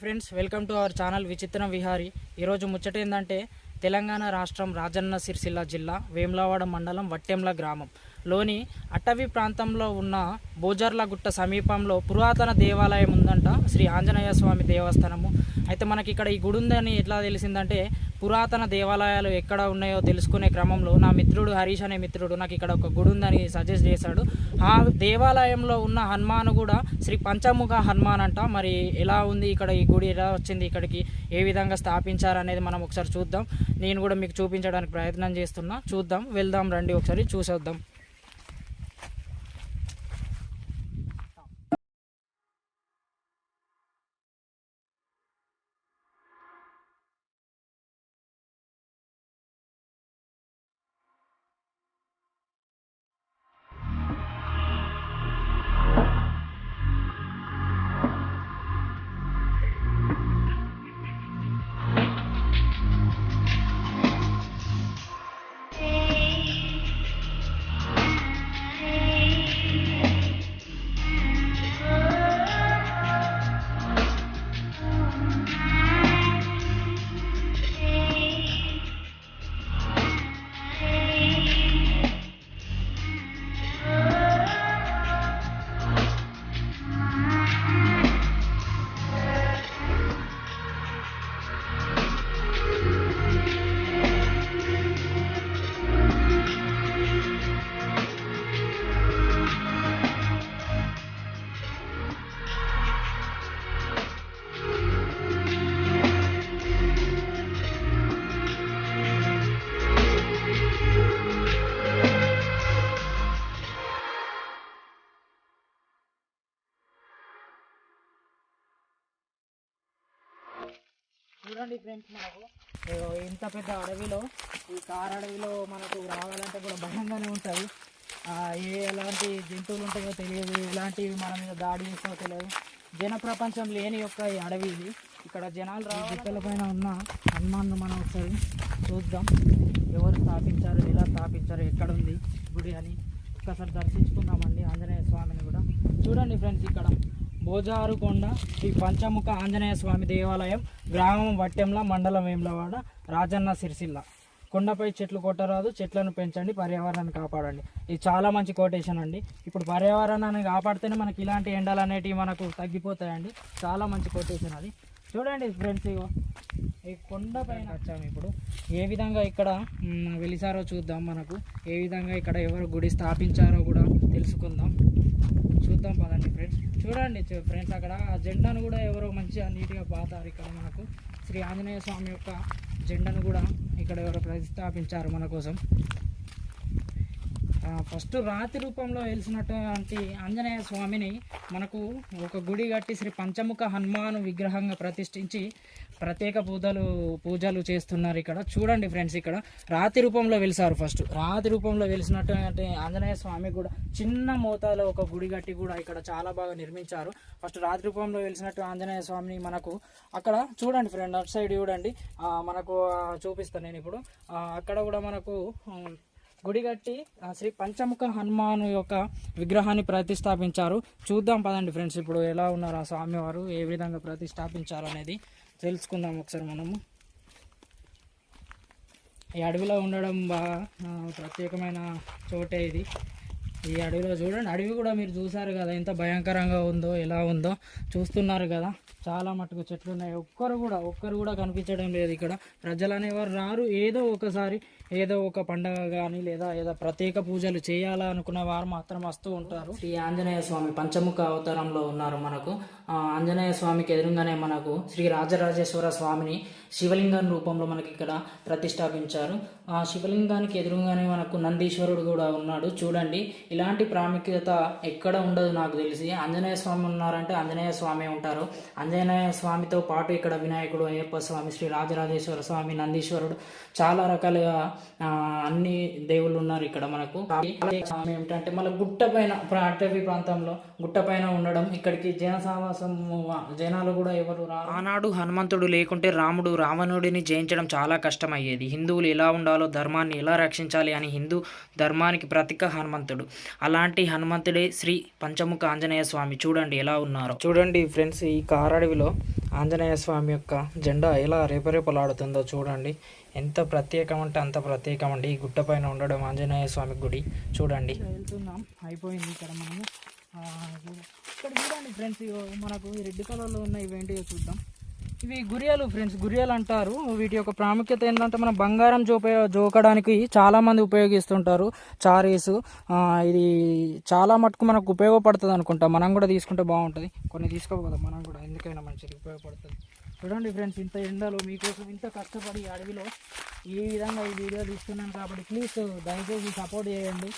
Friends welcome to our channel Vichitra Vihari. ఈరోజు ముచ్చట ఏంటంటే తెలంగాణ రాష్ట్రం రాజన్న సిరిసిల్ల జిల్లా వేములవాడ మండలం వట్టెంల గ్రామం. లోని అటవీ ప్రాంతంలో ఉన్న బోజర్ల గుట్ట సమీపంలో పురాతన దేవాలయం ఉందంట శ్రీ ఆంజనేయ స్వామి దేవస్థానము. అయితే మనకి ఇక్కడ ఈ గుడి ఉందని ఎట్లా తెలిసిందంటే పురాతన దేవాలయాలు ఎక్కడ ఉన్నాయో తెలుసుకునే క్రమంలో నా మిత్రుడు హరీష్ అనే మిత్రుడు నాకు ఇక్కడ ఒక గుడి ఉందని సజెస్ట్ చేశాడు. ఆ దేవాలయంలో ఉన్న హనుమాన్ కూడా శ్రీ పంచముఖ హనుమాన్ అంట. మరి ఎలా ఉంది ఇక్కడ ఈ గుడి? ఎలా వచ్చింది ఇక్కడికి? ఏ విధంగా స్థాపించారు అనేది మనం ఒకసారి చూద్దాం. నేను కూడా మీకు చూపించడానికి ప్రయత్నం చేస్తున్నా. చూద్దాం వెళ్దాం రండి ఒకసారి చూసేద్దాం. చూడండి ఫ్రెండ్స్ మనకు. ఇంత పెద్ద అడవిలో ఈ కార్ అడవిలో మనకు రావాలంటే కూడా భయంగానే ఉంటుంది. ఏ ఎలాంటి జంతువులు ఉంటాయో తెలియదు ఎలాంటివి మన మీద దాడి చేస్తాయో తెలియదు. జన ప్రపంచం లేని యొక్క ఈ అడవి ఇది. ఇక్కడ జనాలు రా పైన ఉన్న హనుమాన్ను మనం ఒకసారి చూద్దాం. ఎవరు స్థాపించారు ఎలా స్థాపించారు ఎక్కడ ఉంది గుడి అని ఒకసారి దర్శించుకుందామండి ఆంజనేయ స్వామిని కూడా. చూడండి ఫ్రెండ్స్ ఇక్కడ. బోజారుకొండ శ్రీ పంచముఖ ఆంజనేయ స్వామి దేవాలయం గ్రామం వట్టెంల మండలం వేములవాడ రాజన్న సిరిసిల్ల. కొండపై చెట్లు కొట్టరాదు చెట్లను పెంచండి పర్యావరణాన్ని కాపాడండి. ఇది చాలా మంచి కోటేషన్ అండి. ఇప్పుడు పర్యావరణాన్ని కాపాడితేనే మనకి ఇలాంటి ఎండలు అనేటివి మనకు తగ్గిపోతాయండి. చాలా మంచి కోటేషన్ అది. చూడండి ఫ్రెండ్స్ ఇగో ఈ కొండపైన వచ్చాము ఇప్పుడు. ఏ విధంగా ఇక్కడ వెలిసారో చూద్దాం మనకు. ఏ విధంగా ఇక్కడ ఎవరు గుడి స్థాపించారో కూడా తెలుసుకుందాం. చూడండి ఫ్రెండ్స్ అక్కడ ఆ జెండాను కూడా ఎవరో మంచిగా నీట్గా పాతారు ఇక్కడ మనకు. శ్రీ ఆంజనేయ స్వామి యొక్క జెండాను కూడా ఇక్కడ ఎవరో ప్రతిష్టాపించారు మన కోసం. ఫస్ట్ రాతి రూపంలో వెలిసినటువంటి ఆంజనేయ స్వామిని మనకు ఒక గుడి కట్టి శ్రీ పంచముఖ హనుమాను విగ్రహంగా ప్రతిష్ఠించి ప్రత్యేక పూజలు పూజలు చేస్తున్నారు ఇక్కడ. చూడండి ఫ్రెండ్స్ ఇక్కడ. రాతి రూపంలో వెలిసారు ఫస్ట్. రాతి రూపంలో వెలిసినటువంటి ఆంజనేయ స్వామి కూడా చిన్న మోతాలో ఒక గుడి కట్టి కూడా ఇక్కడ చాలా బాగా నిర్మించారు. ఫస్ట్ రాతి రూపంలో వెలిసినట్టు ఆంజనేయ స్వామిని మనకు అక్కడ చూడండి ఫ్రెండ్ అటు సైడ్ చూడండి. మనకు చూపిస్తాను నేను ఇప్పుడు. అక్కడ కూడా మనకు గుడి కట్టి ఆ శ్రీ పంచముఖ హనుమాను యొక్క విగ్రహాన్ని ప్రతిష్టాపించారు. చూద్దాం పదండి ఫ్రెండ్స్ ఇప్పుడు ఎలా ఉన్నారు ఆ స్వామివారు ఏ విధంగా ప్రతిష్టాపించారు అనేది తెలుసుకుందాం ఒకసారి మనము. ఈ అడవిలో ఉండడం బాగా ప్రత్యేకమైన చోటే ఇది. ఈ అడవిలో చూడండి అడవి కూడా మీరు చూసారు కదా ఎంత భయంకరంగా ఉందో ఎలా ఉందో చూస్తున్నారు కదా. చాలా మటుకు చెట్లు ఉన్నాయి. ఒక్కరు కూడా ఒక్కరు కూడా కనిపించడం లేదు ఇక్కడ. ప్రజలు అనేవారు రారు. ఏదో ఒకసారి ఏదో ఒక పండగ కానీ లేదా ఏదో ప్రత్యేక పూజలు చేయాలా అనుకున్న వారు మాత్రం వస్తూ ఉంటారు. శ్రీ ఆంజనేయ స్వామి పంచముఖ అవతారంలో ఉన్నారు మనకు. ఆ ఆంజనేయ స్వామికి ఎదురుగానే మనకు శ్రీ రాజరాజేశ్వర స్వామిని శివలింగం రూపంలో మనకి ఇక్కడ ప్రతిష్టాపించారు. ఆ శివలింగానికి ఎదురుగానే మనకు నందీశ్వరుడు కూడా ఉన్నాడు. చూడండి ఇలాంటి ప్రాముఖ్యత ఎక్కడ ఉండదు నాకు తెలిసి. ఆంజనేయ స్వామి ఉన్నారంటే ఆంజనేయ స్వామి ఉంటారు. ఆంజనేయ స్వామితో పాటు ఇక్కడ వినాయకుడు అయ్యప్ప స్వామి శ్రీ రాజరాజేశ్వర స్వామి నందీశ్వరుడు చాలా రకాలుగా అన్ని దేవుళ్ళు ఉన్నారు ఇక్కడ మనకు. స్వామి ఏమిటంటే మన గుట్ట పైన అటవీ ప్రాంతంలో గుట్ట పైన ఉండడం ఇక్కడికి జన జనాలు కూడా ఎవరు ఆనాడు హనుమంతుడు లేకుంటే రాముడు రావణుడిని జయించడం చాలా కష్టమయ్యేది. హిందువులు ఎలా ఉండాలో ధర్మాన్ని ఎలా రక్షించాలి అని హిందూ ధర్మానికి ప్రతీక హనుమంతుడు. అలాంటి హనుమంతుడే శ్రీ పంచముఖ ఆంజనేయ స్వామి. చూడండి ఎలా ఉన్నారో. చూడండి ఫ్రెండ్స్ ఈ కారడవిలో ఆంజనేయ స్వామి యొక్క జెండా ఎలా రేపరేపలాడుతుందో చూడండి. ఎంత ప్రత్యేకం అంటే అంత ప్రత్యేకం అండి. ఈ గుట్ట పైన ఉండడం ఆంజనేయ స్వామి గుడి. చూడండి. వెళ్తున్నాం. అయిపోయింది ఇక్కడ మనము. ఇక్కడ చూడండి ఫ్రెండ్స్ మనకు ఈ రెడ్ కలర్లో ఉన్న ఇవేంటియో చూద్దాం. ఇవి గురియాలు ఫ్రెండ్స్ గురియాలు అంటారు. వీటి యొక్క ప్రాముఖ్యత ఏంటంటే మనం బంగారం చూపే జోకడానికి చాలామంది ఉపయోగిస్తుంటారు చారీస్. ఇది చాలా మటుకు మనకు ఉపయోగపడుతుంది అనుకుంటా. మనం కూడా తీసుకుంటే బాగుంటుంది. కొన్ని తీసుకోకూడదు మనం కూడా. ఎందుకైనా మంచిది ఉపయోగపడుతుంది. చూడండి ఫ్రెండ్స్ ఇంత ఎండలో మీకోసం ఇంత కష్టపడి ఈ అడవిలో ఈ విధంగా ఈ వీడియో తీస్తున్నాను కాబట్టి ప్లీజ్ దయచేసి సపోర్ట్ చేయండి.